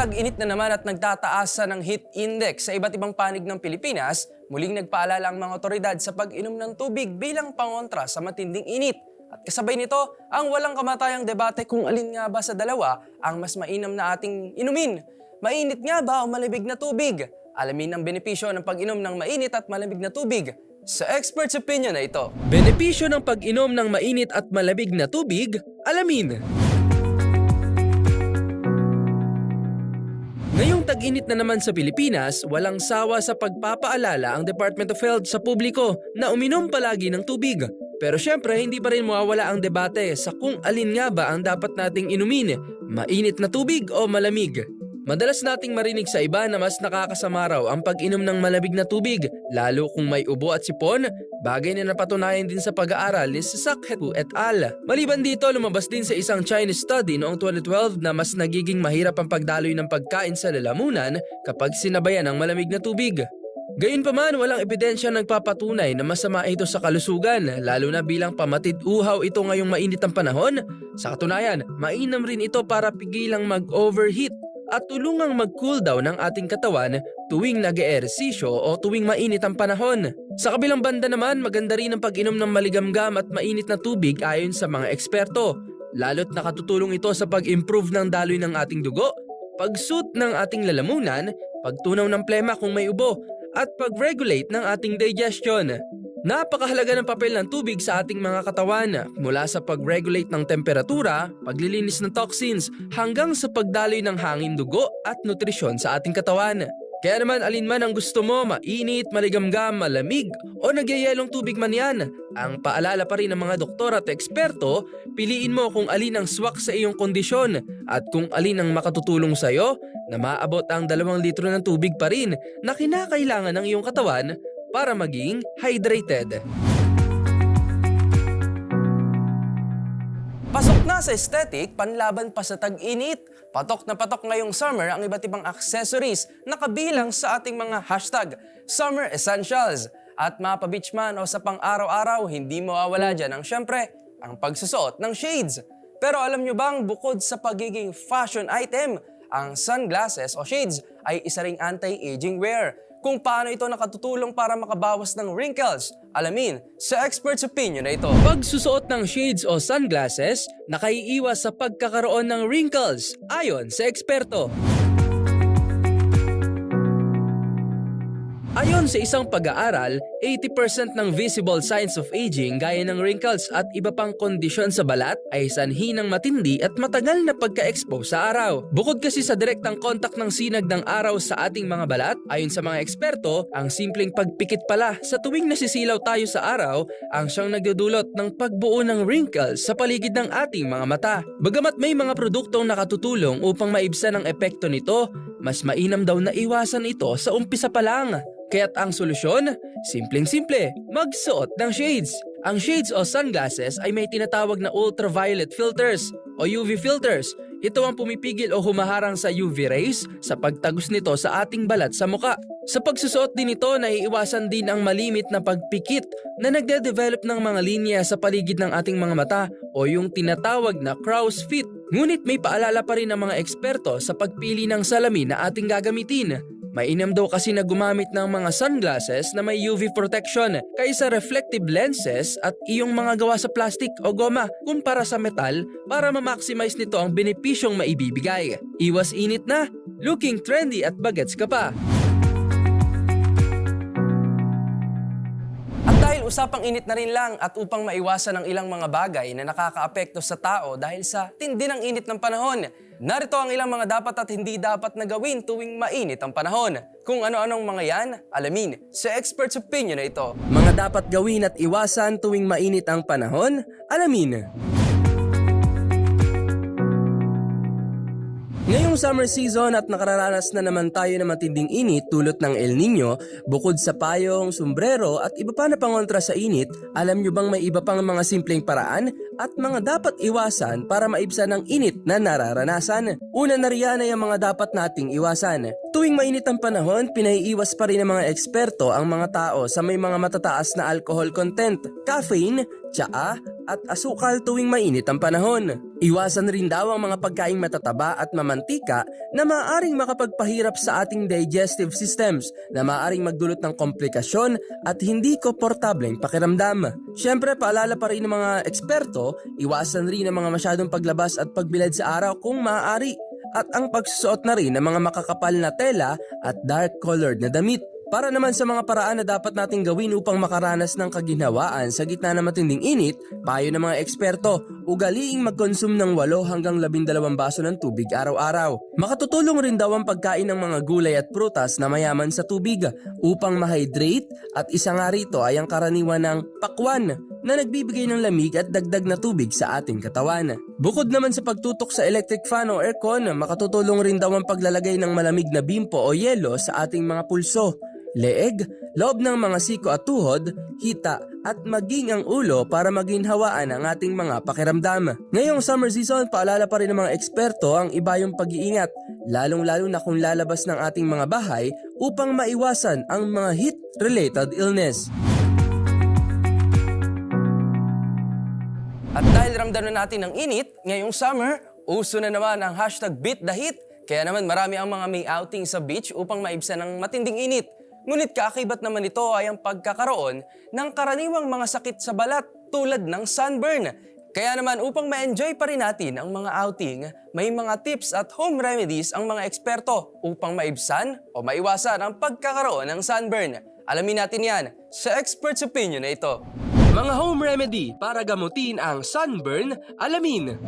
Tag-init na naman at nagtataasa ng heat index sa iba't ibang panig ng Pilipinas, muling nagpaalala ang mga otoridad sa pag-inom ng tubig bilang pangontra sa matinding init. At kasabay nito, ang walang kamatayang debate kung alin nga ba sa dalawa ang mas mainam na ating inumin. Mainit nga ba o malamig na tubig? Alamin ang benepisyo ng pag-inom ng mainit at malamig na tubig sa expert's opinion na ito. Benepisyo ng pag-inom ng mainit at malamig na tubig, alamin. Ngayong tag-init na naman sa Pilipinas, walang sawa sa pagpapaalala ang Department of Health sa publiko na uminom palagi ng tubig. Pero syempre, hindi pa rin mawawala ang debate sa kung alin nga ba ang dapat nating inumin, mainit na tubig o malamig. Madalas nating marinig sa iba na mas nakakasama ang pag-inom ng malamig na tubig, lalo kung may ubo at sipon, bagay na napatunayan din sa pag-aaral ni Sasakhetu et al. Maliban dito, lumabas din sa isang Chinese study noong 2012 na mas nagiging mahirap ang pagdaloy ng pagkain sa lalamunan kapag sinabayan ng malamig na tubig. Gayunpaman, walang ebidensya nagpapatunay na masama ito sa kalusugan, lalo na bilang pamatid uhaw ito ngayong mainit ang panahon. Sa katunayan, mainam rin ito para pigilang mag-overheat at tulungang mag-cool down ng ating katawan tuwing nag-eehersisyo o tuwing mainit ang panahon. Sa kabilang banda naman, maganda rin ang pag-inom ng maligamgam at mainit na tubig ayon sa mga eksperto. Lalo't nakatutulong ito sa pag-improve ng daloy ng ating dugo, pag-suit ng ating lalamunan, pagtunaw ng plema kung may ubo, at pag-regulate ng ating digestion. Napakahalaga ng papel ng tubig sa ating mga katawan mula sa pag-regulate ng temperatura, paglilinis ng toxins, hanggang sa pagdaloy ng hangin dugo at nutrisyon sa ating katawan. Kaya naman alin man ang gusto mo, mainit, maligamgam, malamig o nagyayelong tubig man yan. Ang paalala pa rin ng mga doktor at eksperto, piliin mo kung alin ang swak sa iyong kondisyon at kung alin ang makatutulong sa iyo na maabot ang 2 litro ng tubig pa rin na kinakailangan ng iyong katawan para maging hydrated. Pasok na sa aesthetic, panlaban pa sa tag-init. Patok na patok ngayong summer ang iba't ibang accessories na kabilang sa ating mga hashtag Summer Essentials. At mga pa-beach man o sa pang-araw-araw, hindi mawawala dyan ang syempre, ang pagsusuot ng shades. Pero alam nyo bang bukod sa pagiging fashion item, ang sunglasses o shades ay isa ring anti-aging wear. Kung paano ito nakatutulong para makabawas ng wrinkles, alamin sa expert's opinion na ito. Pagsusuot ng shades o sunglasses, nakaiiwas sa pagkakaroon ng wrinkles, ayon sa eksperto. Ayon sa isang pag-aaral, 80% ng visible signs of aging gaya ng wrinkles at iba pang kondisyon sa balat ay sanhi ng matindi at matagal na pagka-expose sa araw. Bukod kasi sa direktang kontak ng sinag ng araw sa ating mga balat, ayon sa mga eksperto, ang simpleng pagpikit pala sa tuwing nasisilaw tayo sa araw ang siyang nagdudulot ng pagbuo ng wrinkles sa paligid ng ating mga mata. Bagamat may mga produktong nakatutulong upang maibsan ang epekto nito, mas mainam daw na iwasan ito sa umpisa pa lang. Kaya't ang solusyon, simpleng-simple, magsuot ng shades. Ang shades o sunglasses ay may tinatawag na ultraviolet filters o UV filters. Ito ang pumipigil o humaharang sa UV rays sa pagtagos nito sa ating balat sa muka. Sa pagsusuot din ito, naiiwasan din ang malimit na pagpikit na nagde-develop ng mga linya sa paligid ng ating mga mata o yung tinatawag na crow's feet. Ngunit may paalala pa rin ng mga eksperto sa pagpili ng salamin na ating gagamitin. Mainam daw kasi na gumamit ng mga sunglasses na may UV protection kaysa reflective lenses at iyong mga gawa sa plastic o goma kumpara sa metal para ma-maximize nito ang benepisyong maibibigay. Iwas init na, looking trendy at bagets ka pa. Usapang init na rin lang at upang maiwasan ang ilang mga bagay na nakakaapekto sa tao dahil sa tindi ng init ng panahon, narito ang ilang mga dapat at hindi dapat na gawin tuwing mainit ang panahon. Kung ano-anong mga yan, alamin sa expert's opinion na ito. Mga dapat gawin at iwasan tuwing mainit ang panahon, alamin. Ngayong summer season at nakararanas na naman tayo ng matinding init tulot ng El Nino, bukod sa payong, sombrero at iba pa na pangontra sa init, alam nyo bang may iba pang mga simpleng paraan at mga dapat iwasan para maibsan ang init na nararanasan? Una na riyan ay ang mga dapat nating iwasan. Tuwing mainit ang panahon, pinaiiwas pa rin ng mga eksperto ang mga tao sa may mga matataas na alcohol content, caffeine, tsaa at asukal tuwing mainit ang panahon. Iwasan rin daw ang mga pagkaing matataba at mamantika na maaaring makapagpahirap sa ating digestive systems na maaaring magdulot ng komplikasyon at hindi komportableng pakiramdam. Siyempre, paalala pa rin ng mga eksperto, iwasan rin ang mga masyadong paglabas at pagbilad sa araw kung maaari at ang pagsusuot na rin ng mga makakapal na tela at dark-colored na damit. Para naman sa mga paraan na dapat nating gawin upang makaranas ng kaginhawaan sa gitna ng matinding init, payo ng mga eksperto, ugaliing mag-consume ng 8 hanggang 12 baso ng tubig araw-araw. Makatutulong rin daw ang pagkain ng mga gulay at prutas na mayaman sa tubig upang ma-hydrate at isa nga rito ay ang karaniwan ng pakwan na nagbibigay ng lamig at dagdag na tubig sa ating katawan. Bukod naman sa pagtutok sa electric fan o aircon, makatutulong rin daw ang paglalagay ng malamig na bimpo o yelo sa ating mga pulso leeg, loob ng mga siko at tuhod, hita at maging ang ulo para maginhawaan ang ating mga pakiramdam. Ngayong summer season, paalala pa rin ng mga eksperto ang iba yung pag-iingat, lalong-lalo na kung lalabas ng ating mga bahay upang maiwasan ang mga heat-related illness. At dahil ramdam na natin ang init, ngayong summer, uso na naman ang hashtag Beat the Heat. Kaya naman marami ang mga may outing sa beach upang maibsan ang matinding init. Ngunit kaakibat naman ito ay ang pagkakaroon ng karaniwang mga sakit sa balat tulad ng sunburn. Kaya naman upang ma-enjoy pa rin natin ang mga outing, may mga tips at home remedies ang mga eksperto upang maibsan o maiwasan ang pagkakaroon ng sunburn. Alamin natin yan sa expert's opinion na ito. Mga home remedy para gamutin ang sunburn, alamin.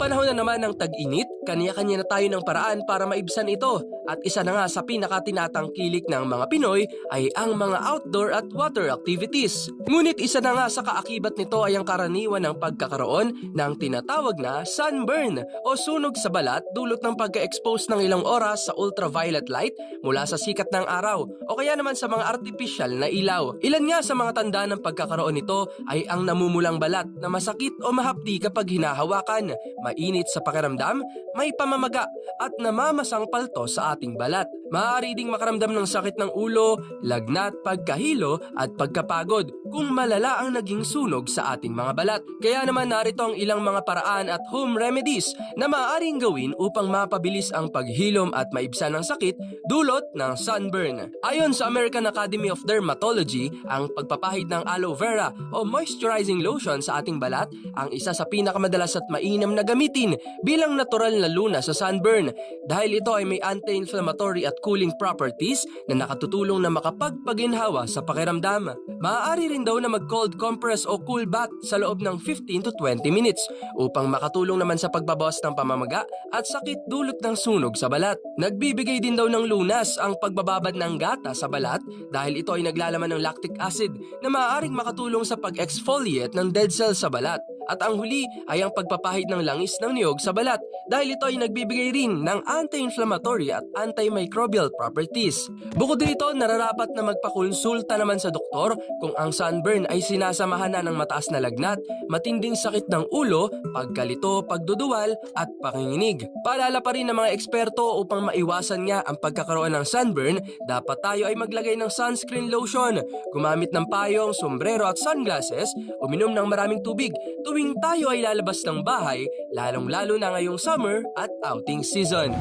Panahon na naman ng tag-init, kanya-kanya na tayo ng paraan para maibsan ito. At isa na nga sa pinakatinatangkilik ng mga Pinoy ay ang mga outdoor at water activities. Ngunit isa na nga sa kaakibat nito ay ang karaniwan ng pagkakaroon ng tinatawag na sunburn o sunog sa balat dulot ng pagka-expose ng ilang oras sa ultraviolet light mula sa sikat ng araw o kaya naman sa mga artificial na ilaw. Ilan nga sa mga tanda ng pagkakaroon nito ay ang namumulang balat na masakit o mahapdi kapag hinahawakan, mainit sa pakiramdam, may pamamaga at namamasang palto sa ating balat. Maaari ding makaramdam ng sakit ng ulo, lagnat, pagkahilo at pagkapagod kung malala ang naging sunog sa ating mga balat. Kaya naman narito ang ilang mga paraan at home remedies na maaaring gawin upang mapabilis ang paghilom at maibsan ng sakit dulot ng sunburn. Ayon sa American Academy of Dermatology, ang pagpapahid ng aloe vera o moisturizing lotion sa ating balat ang isa sa pinakamadalas at mainam na gamitin bilang natural na luna sa sunburn dahil ito ay may anti-inflammatory at cooling properties na nakatutulong na makapagpaginhawa sa pakiramdam. Maaari rin daw na mag-cold compress o cool bath sa loob ng 15 to 20 minutes upang makatulong naman sa pagbabawas ng pamamaga at sakit dulot ng sunog sa balat. Nagbibigay din daw ng lunas ang pagbababad ng gata sa balat dahil ito ay naglalaman ng lactic acid na maaaring makatulong sa pag-exfoliate ng dead cells sa balat. At ang huli ay ang pagpapahid ng langis ng niyog sa balat dahil ito ay nagbibigay rin ng anti-inflammatory at antimicrobial properties. Bukod dito, nararapat na magpakonsulta naman sa doktor kung ang sunburn ay sinasamahan na ng mataas na lagnat, matinding sakit ng ulo, pagkalito, pagduduwal at panginginig. Paalala pa rin ng mga eksperto upang maiwasan nga ang pagkakaroon ng sunburn, dapat tayo ay maglagay ng sunscreen lotion, gumamit ng payong, sombrero at sunglasses, uminom ng maraming tubig tuwing tuwing tayo ay lalabas ng bahay, lalong-lalo na ngayong summer at outing season.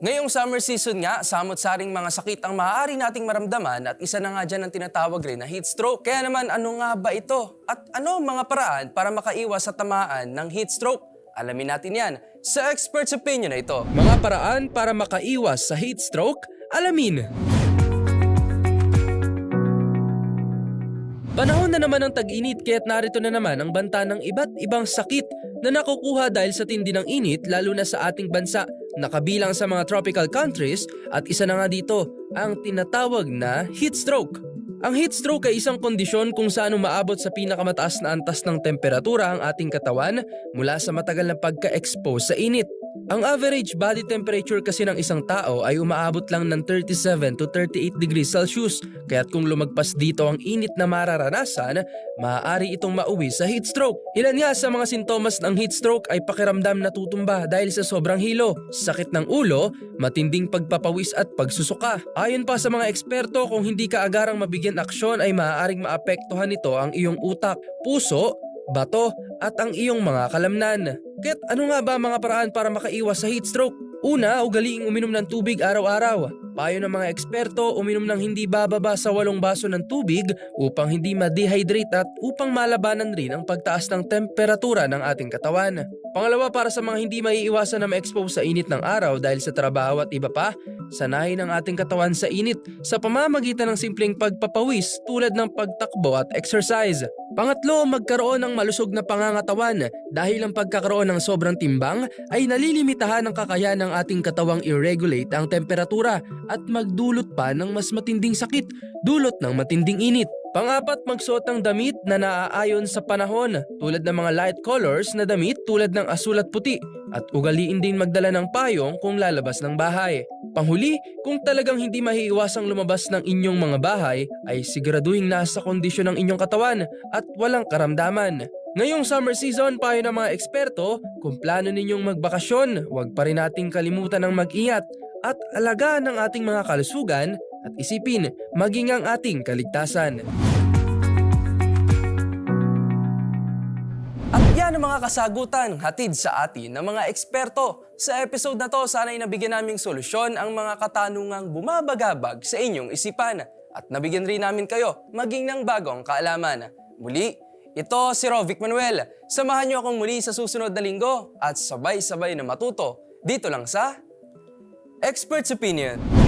Ngayong summer season nga, samot-saring mga sakit ang maaari nating maramdaman at isa na nga dyan ang tinatawag rin na heat stroke. Kaya naman ano nga ba ito? At ano ang mga paraan para makaiwas sa tamaan ng heat stroke? Alamin natin yan sa expert's opinion na ito. Mga paraan para makaiwas sa heat stroke? Alamin! Panahon na naman ng tag-init kaya't narito na naman ang banta ng iba't ibang sakit na nakukuha dahil sa tindi ng init lalo na sa ating bansa na kabilang sa mga tropical countries at isa na nga dito ang tinatawag na heat stroke. Ang heat stroke ay isang kondisyon kung saan umaabot sa pinakamataas na antas ng temperatura ang ating katawan mula sa matagal na pagka-expose sa init. Ang average body temperature kasi ng isang tao ay umaabot lang ng 37 to 38 degrees Celsius kaya't kung lumagpas dito ang init na mararanasan, maaari itong mauwi sa heat stroke. Ilan nga sa mga sintomas ng heat stroke ay pakiramdam na tutumba dahil sa sobrang hilo, sakit ng ulo, matinding pagpapawis at pagsusuka. Ayon pa sa mga eksperto kung hindi ka agarang mabigyan aksyon ay maaaring maapektuhan nito ang iyong utak, puso, bato at ang iyong mga kalamnan. Kaya't ano nga ba mga paraan para makaiwas sa heat stroke? Una, ugaliing uminom ng tubig araw-araw. Payo ng mga eksperto, uminom ng hindi bababa sa walong baso ng tubig upang hindi ma-dehydrate at upang malabanan rin ang pagtaas ng temperatura ng ating katawan. Pangalawa, para sa mga hindi maiiwasan na ma-expose sa init ng araw dahil sa trabaho at iba pa, sanayin ang ating katawan sa init sa pamamagitan ng simpleng pagpapawis tulad ng pagtakbo at exercise. Pangatlo, magkaroon ng malusog na pangangatawan dahil ang pagkakaroon ng sobrang timbang ay nalilimitahan ng kakayahan ng ating katawang i-regulate ang temperatura at magdulot pa ng mas matinding sakit dulot ng matinding init. Pangapat, magsuot ng damit na naaayon sa panahon tulad ng mga light colors na damit tulad ng asul at puti at ugaliin din magdala ng payong kung lalabas ng bahay. Panghuli, kung talagang hindi maiiwasang lumabas ng inyong mga bahay ay siguraduhin nasa kondisyon ng inyong katawan at walang karamdaman. Ngayong summer season, payo ng mga eksperto, kung plano ninyong magbakasyon, huwag pa rin nating kalimutan ng mag-ingat at alagaan ang ating mga kalusugan at isipin maging ang ating kaligtasan. Yan ang mga kasagutan hatid sa atin ng mga eksperto. Sa episode na to, sana'y nabigyan naming solusyon ang mga katanungang bumabagabag sa inyong isipan. At nabigyan rin namin kayo maging ng bagong kaalaman. Muli, ito si Rovic Manuel. Samahan niyo akong muli sa susunod na linggo at sabay-sabay na matuto dito lang sa Expert's Opinion.